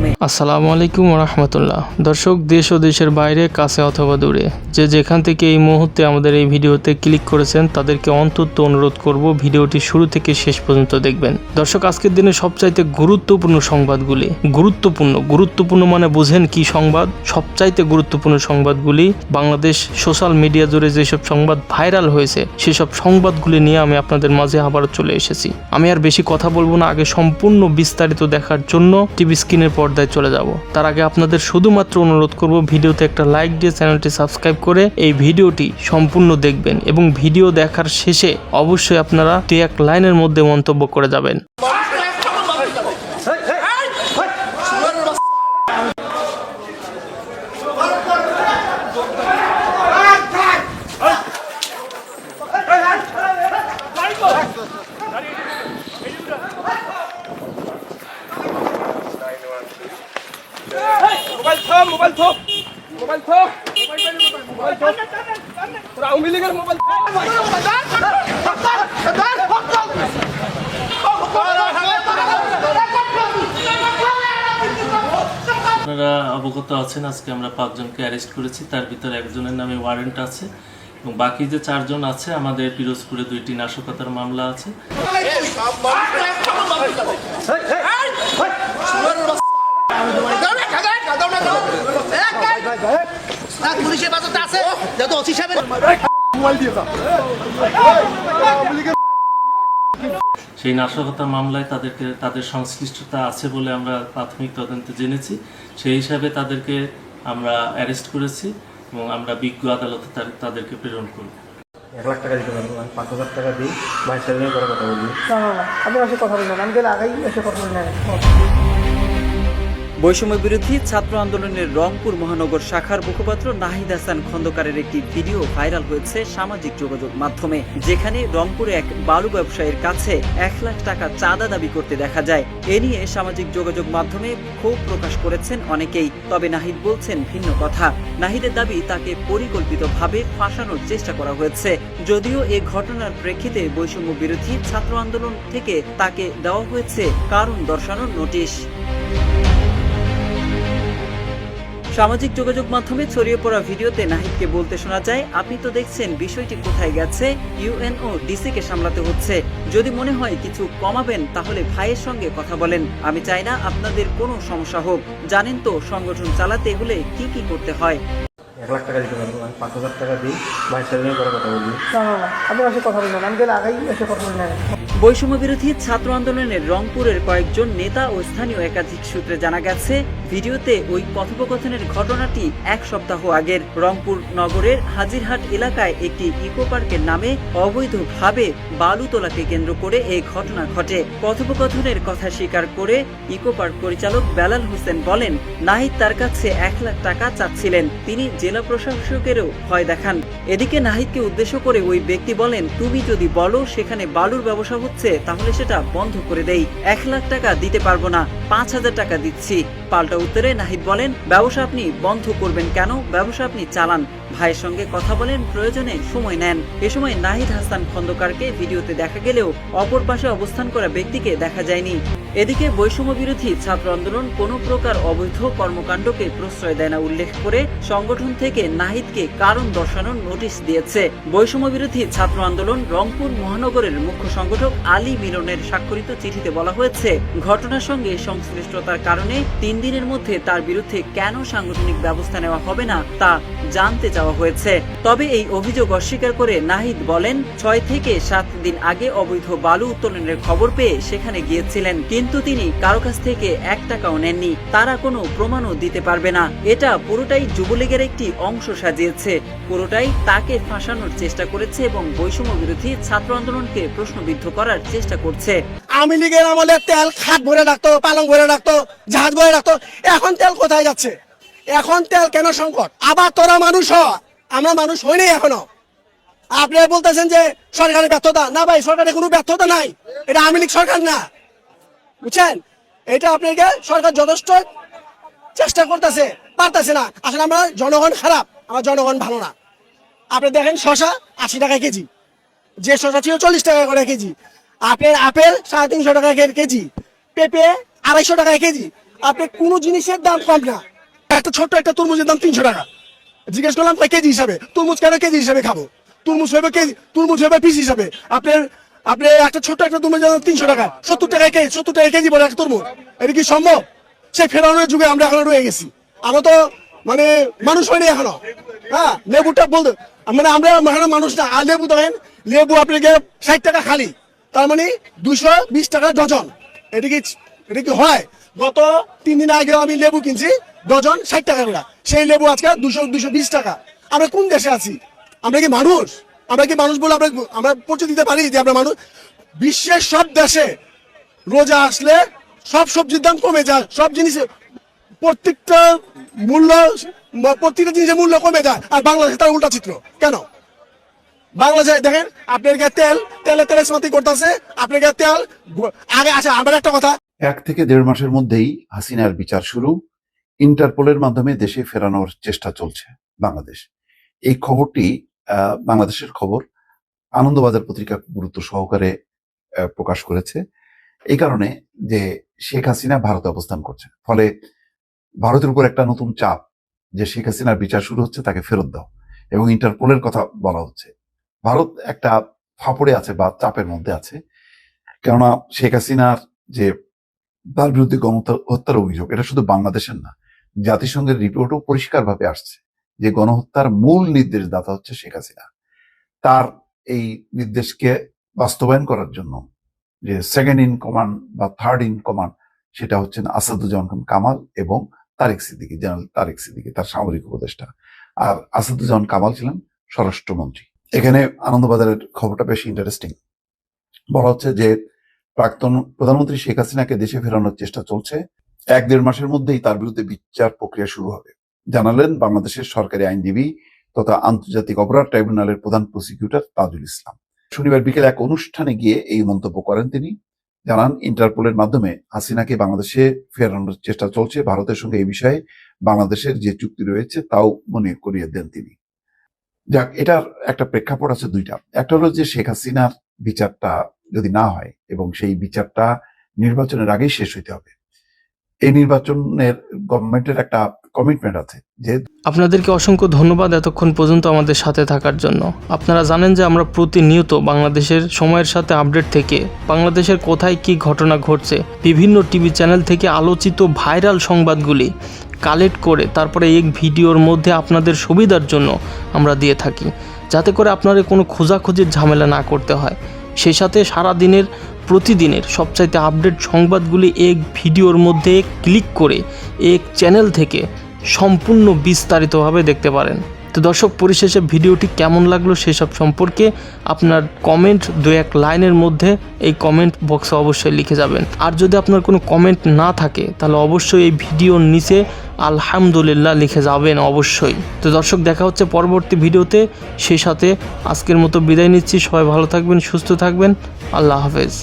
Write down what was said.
মাধ্যমে। আসসালামু আলাইকুম রহমতুল্লাহ দর্শক, দেশ ও দেশের বাইরে, কাছে অথবা দূরে, যে যেখান থেকে এই মুহূর্তে আমাদের এই ভিডিওতে ক্লিক করেছেন, তাদেরকে অন্তত অনুরোধ করব ভিডিওটি শুরু থেকে শেষ পর্যন্ত দেখবেন। দর্শক, আজকের দিনে সবচাইতে গুরুত্বপূর্ণ সংবাদগুলি, গুরুত্বপূর্ণ গুরুত্বপূর্ণ মানে বুঝেন কি সংবাদ? সবচাইতে গুরুত্বপূর্ণ সংবাদগুলি বাংলাদেশ সোশ্যাল মিডিয়া জুড়ে যেসব সংবাদ ভাইরাল হয়েছে, সেসব সংবাদগুলি নিয়ে আমি আপনাদের মাঝে আবার চলে এসেছি। আমি আর বেশি কথা বলব না, আগে সম্পূর্ণ বিস্তারিত দেখার জন্য টিভি স্ক্রিনের পর্দায় চলে যাব। তার আগে আপনাদের শুধুমাত্র অনুরোধ করব, ভিডিওতে একটা লাইক দিয়ে চ্যানেলটি সাবস্ক্রাইব করে এই ভিডিওটি সম্পূর্ণ দেখবেন এবং ভিডিও দেখার শেষে অবশ্যই আপনারা দু এক লাইনের মধ্যে মন্তব্য করে যাবেন। মোবাইল থো মোবাইল থো মোবাইল থো মোবাইল থো তোরা আওয়ামী লীগের মোবাইল আপনারা অবগত আছেন আজকে আমরা পাঁচজনকে অ্যারেস্ট করেছি তার ভিতরে একজনের নামে ওয়ারেন্ট আছে এবং বাকি যে চারজন আছে আমাদের পিরোজপুরে দুইটি নাশকতার মামলা আছে পুলিশের বাজারটা আছে যত অসি সাহেবের সেই নাশকতা মামলায় তাদেরকে তাদের সংশ্লিষ্টতা আছে বলে আমরা প্রাথমিক তদন্তে জেনেছি। সেই হিসাবে তাদেরকে আমরা অ্যারেস্ট করেছি এবং আমরা বিজ্ঞ আদালতে তাদেরকে প্রেরণ করব। এক লাখ টাকা দিতে পারব আমি পাঁচ হাজার টাকা দিই ভাইয়ের সাথে করে কথা বলবি। না না না আপনি আমার সাথে কথা বলবেন আমি গেলে আগেই এসে কথা বলে বৈষম্য বিরোধী ছাত্র আন্দোলনের রংপুর মহানগর শাখার মুখপাত্র নাহিদ হাসান খন্দকারের একটি ভিডিও ভাইরাল হয়েছে সামাজিক যোগাযোগ মাধ্যমে, যেখানে রংপুরে এক বালু ব্যবসায়ীর কাছে এক লাখ টাকা চাঁদা দাবি করতে দেখা যায়। এ নিয়ে সামাজিক যোগাযোগ মাধ্যমে ক্ষোভ প্রকাশ করেছেন অনেকেই, তবে নাহিদ বলছেন ভিন্ন কথা। নাহিদের দাবি, তাকে পরিকল্পিতভাবে ফাঁসানোর চেষ্টা করা হয়েছে। যদিও এ ঘটনার প্রেক্ষিতে বৈষম্য বিরোধী ছাত্র আন্দোলন থেকে তাকে দেওয়া হয়েছে কারণ দর্শানোর নোটিশ। সামাজিক যোগাযোগ মাধ্যমে ছড়িয়ে পড়া ভিডিওতে নাহিদকে বলতে শোনা যায় আপনি তো দেখছেন বিষয়টি কোথায় গেছে? ইউএনও ডিসিকে সামলাতে হচ্ছে। যদি মনে হয় কিছু কমাবেন তাহলে ভাইয়ের সঙ্গে কথা বলেন। আমি চাই না আপনাদের কোনো সমস্যা হোক। জানেন তো সংগঠন চালাতে হলে কি কি করতে হয়? এক লাখ টাকা দিতে পারব আমি পাঁচ হাজার টাকা দিই। ভাইয়ের সাথে কথা বলবি। না না না আপনি আমার কথা বলবেন আমি গেলে আগেই এসে কথা বলে বৈষম্য বিরোধী ছাত্র আন্দোলনের রংপুরের কয়েকজন নেতা ও স্থানীয় একাধিক সূত্রে জানা গেছে, ভিডিওতে ওই কথোপকথনের ঘটনাটি এক সপ্তাহ আগের। রংপুর নগরের হাজিরহাট এলাকায় একটি ইকো পার্কের নামে অবৈধভাবে বালু তোলাকে কেন্দ্র করে এই ঘটনা ঘটে। কথোপকথনের কথা স্বীকার করে ইকো পার্ক পরিচালক বেলাল হোসেন বলেন, নাহিদ তার কাছে এক লাখ টাকা চাচ্ছিলেন, তিনি জেলা প্রশাসকেরও ভয় দেখান। এদিকে নাহিদকে উদ্দেশ্য করে ওই ব্যক্তি বলেন, তুমি যদি বলো, সেখানে বালুর ব্যবসা হচ্ছে, তাহলে সেটা বন্ধ করে দেই। এক লাখ টাকা দিতে পারব না, পাঁচ হাজার টাকা দিচ্ছি। পাল্টা উত্তরে নাহিদ বলেন, ব্যবসা আপনি বন্ধ করবেন কেন? ব্যবসা আপনি চালান। ভাইয়ের সঙ্গে কথা বলেন, প্রয়োজনে সময় নেন। এ সময় নাহিদ হাসান খন্দকারকে ভিডিওতে দেখা গেলেও অপর পাশে অবস্থান করা ব্যক্তিকে দেখা যায়নি। এদিকে বৈষম্য বিরোধী ছাত্র আন্দোলন কোনো প্রকার অবৈধ কর্মকাণ্ডকে প্রশ্রয় দেয় না উল্লেখ করে সংগঠন থেকে নাহিদকে কারণ দর্শানোর নোটিশ দিয়েছে। বৈষম্য বিরোধী ছাত্র আন্দোলন রংপুর মহানগরের মুখ্য সংগঠক আলী মিলনের স্বাক্ষরিত চিঠিতে বলা হয়েছে, ঘটনার সঙ্গে সংশ্লিষ্টতার কারণে তিন দিনের মধ্যে তার বিরুদ্ধে কেন সাংগঠনিক ব্যবস্থা নেওয়া হবে না তা জানতে চাওয়া হয়েছে। তবে এই অভিযোগ অস্বীকার করে নাহিদ বলেন, ছয় থেকে সাত দিন আগে অবৈধ বালু উত্তোলনের খবর পেয়ে সেখানে গিয়েছিলেন, কিন্তু তিনি কারও কাছ থেকে এক টাকাও নেননি। তারা কোনো প্রমাণও দিতে পারবে না। এটা পুরোটাই যুবলীগের একটি অংশ সাজিয়েছে। পুরোটাই তাকে ফাঁসানোর চেষ্টা করেছে এবং বৈষম্য বিরোধী ছাত্র আন্দোলনকে প্রশ্নবিদ্ধ করার চেষ্টা করছে। আওয়ামী লীগের আমলে তেল খাট ভরে রাখতো, পালং ভরে রাখতো, জাহাজ ভরে রাখতো, এখন তেল কোথায় যাচ্ছে? এখন তেল কেন সংকট? আবার তোরা মানুষ হ। আমরা মানুষ হইনি এখনও। আপনি বলতেছেন যে সরকারের ব্যর্থতা। না ভাই, সরকারের কোনো ব্যর্থতা নাই। এটা আওয়ামী লীগ সরকার না। বুঝছেন? এটা আপনাকে সরকার যথেষ্ট চেষ্টা করতেছে, পারতেছে না। আসলে আমরা জনগণ খারাপ, আমার জনগণ ভালো না। আপনি দেখেন শশা আশি টাকা কেজি। যে শশা ছিল চল্লিশ টাকা করে কেজি। আপেল আপেল সাড়ে তিনশো টাকা কেজি। পেঁপে আড়াইশো টাকা কেজি। আপনি কোনো জিনিসের দাম কম না। একটা ছোট্ট একটা তরমুজের দাম তিনশো টাকা। জিজ্ঞেস করলাম কয় কেজি হিসাবে? তরমুজ কেন কেজি হিসাবে খাব? তরমুজ হবে কেজি, তরমুজ হবে পিস হিসাবে। আপনার আপনি একটা ছোট্ট একটা তরমুজ তিনশো টাকা। সত্তর টাকায় কেজি সত্তর টাকা কেজি বলে একটা তরমুজ। এটা কি সম্ভব? সেই ফেরানোর যুগে আমরা এখন রয়ে গেছি। আমরা তো মানে মানুষ হয়নি এখনও। হ্যাঁ লেবুটা বলতে মানে আমরা এখনও মানুষ না। আর লেবু দেখেন, লেবু আপনাকে ষাট টাকা খালি। তার মানে দুশো বিশ টাকা ডজন। এটা কি এটা কি হয়? গত তিন দিন আগে আমি লেবু কিনছি ডজন ষাট টাকা করে। সেই লেবু আজকে দুশো দুশো বিশ টাকা। আমরা কোন দেশে আছি? আমরা কি মানুষ? আমরা কি মানুষ বলে আমরা আমরা পরিচয় দিতে পারি যে আমরা মানুষ? বিশ্বের সব দেশে রোজা আসলে সব সবজির দাম কমে যায়, সব জিনিসের প্রত্যেকটা মূল্য, প্রত্যেকটা জিনিসের মূল্য কমে যায়। আর বাংলাদেশে তার উল্টা চিত্র। কেন? বাংলাদেশে দেখেন, আপনার গায়ে তেল তেলে তেলে সমাতি করতেছে আপনার গায়ে তেল, আগে আচ্ছা আমার একটা কথা। এক থেকে দেড় মাসের মধ্যেই হাসিনার বিচার শুরু। ইন্টারপোলের মাধ্যমে দেশে ফেরানোর চেষ্টা চলছে বাংলাদেশ। এই খবরটি বাংলাদেশের খবর আনন্দবাজার পত্রিকা গুরুত্ব সহকারে প্রকাশ করেছে। এই কারণে যে শেখ হাসিনা ভারতে অবস্থান করছে, ফলে ভারতের উপর একটা নতুন চাপ যে শেখ হাসিনার বিচার শুরু হচ্ছে তাকে ফেরত দাও এবং ইন্টারপোলের কথা বলা হচ্ছে। ভারত একটা ফাপড়ে আছে বা চাপের মধ্যে আছে, কেননা শেখ হাসিনার যে তার বিরুদ্ধে গণহত্যা- হত্যার অভিযোগ, এটা শুধু বাংলাদেশের না জাতিসংঘের রিপোর্টও পরিষ্কারভাবে আসছে যে গণহত্যার মূল নির্দেশদাতা হচ্ছে শেখ হাসিনা। তার এই নির্দেশকে বাস্তবায়ন করার জন্য যে সেকেন্ড ইন কমান্ড বা থার্ড ইন কমান্ড সেটা হচ্ছেন আসাদুজ্জামান কামাল এবং তারেক সিদ্দিকি, জেনারেল তারেক সিদ্দিকি, তার সামরিক উপদেষ্টা। আর আসাদুজ্জামান কামাল ছিলেন স্বরাষ্ট্রমন্ত্রী। এখানে আনন্দবাজারের খবরটা বেশ ইন্টারেস্টিং বলা হচ্ছে যে প্রাক্তন প্রধানমন্ত্রী শেখ হাসিনাকে দেশে ফেরানোর চেষ্টা চলছে। এক দেড় মাসের মধ্যেই তার বিরুদ্ধে বিচার প্রক্রিয়া শুরু হবে। জানালেন বাংলাদেশের সরকারি আইনজীবী তথা আন্তর্জাতিক অপরাধ ট্রাইব্যুনালের প্রধান প্রসিকিউটর তাজুল ইসলাম। শনিবার বিকেলে এক অনুষ্ঠানে গিয়ে এই মন্তব্য করেন তিনি। জানান, ইন্টারপোলের মাধ্যমে হাসিনাকে বাংলাদেশে ফেরানোর চেষ্টা চলছে। ভারতের সঙ্গে এই বিষয়ে বাংলাদেশের যে চুক্তি রয়েছে তাও মনে করিয়ে দেন তিনি। যাক, এটার একটা প্রেক্ষাপট আছে দুইটা। একটা হলো যে শেখ হাসিনার বিচারটা যদি না হয় এবং সেই বিচারটা নির্বাচনের আগেই শেষ হইতে হবে। এই নির্বাচনের গভর্নমেন্টের একটা কমিটমেন্ট আছে, যে আপনাদেরকে অসংখ্য ধন্যবাদ এতক্ষণ পর্যন্ত আমাদের সাথে থাকার জন্য। আপনারা জানেন যে আমরা প্রতিনিয়ত বাংলাদেশের সময়ের সাথে আপডেট থেকে বাংলাদেশের কোথায় কি ঘটনা ঘটছে, বিভিন্ন টিভি চ্যানেল থেকে আলোচিত ভাইরাল সংবাদগুলি কালেক্ট করে তারপরে এক ভিডিওর মধ্যে আপনাদের সুবিধার জন্য আমরা দিয়ে থাকি। যাতে করে আপনাদের কোনো খোঁজাখুঁজির ঝামেলা না করতে হয়। সেই সাথে সারা দিনের প্রতিদিনের সবচাইতে আপডেট সংবাদগুলি এক ভিডিওর মধ্যে ক্লিক করে এক চ্যানেল থেকে সম্পূর্ণ বিস্তারিতভাবে দেখতে পারেন। তো দর্শক, পরিশেষে ভিডিওটি কেমন লাগল সেসব সম্পর্কে আপনার কমেন্ট দু এক লাইনের মধ্যে এই কমেন্ট বক্সে অবশ্যই লিখে যাবেন। আর যদি আপনার কোনো কমেন্ট না থাকে, তাহলে অবশ্যই এই ভিডিওর নিচে আলহামদুলিল্লাহ লিখে যাবেন অবশ্যই। তো দর্শক, দেখা হচ্ছে পরবর্তী ভিডিওতে। সেই সাথে আজকের মতো বিদায় নিচ্ছি। সবাই ভালো থাকবেন, সুস্থ থাকবেন। আল্লাহ হাফেজ।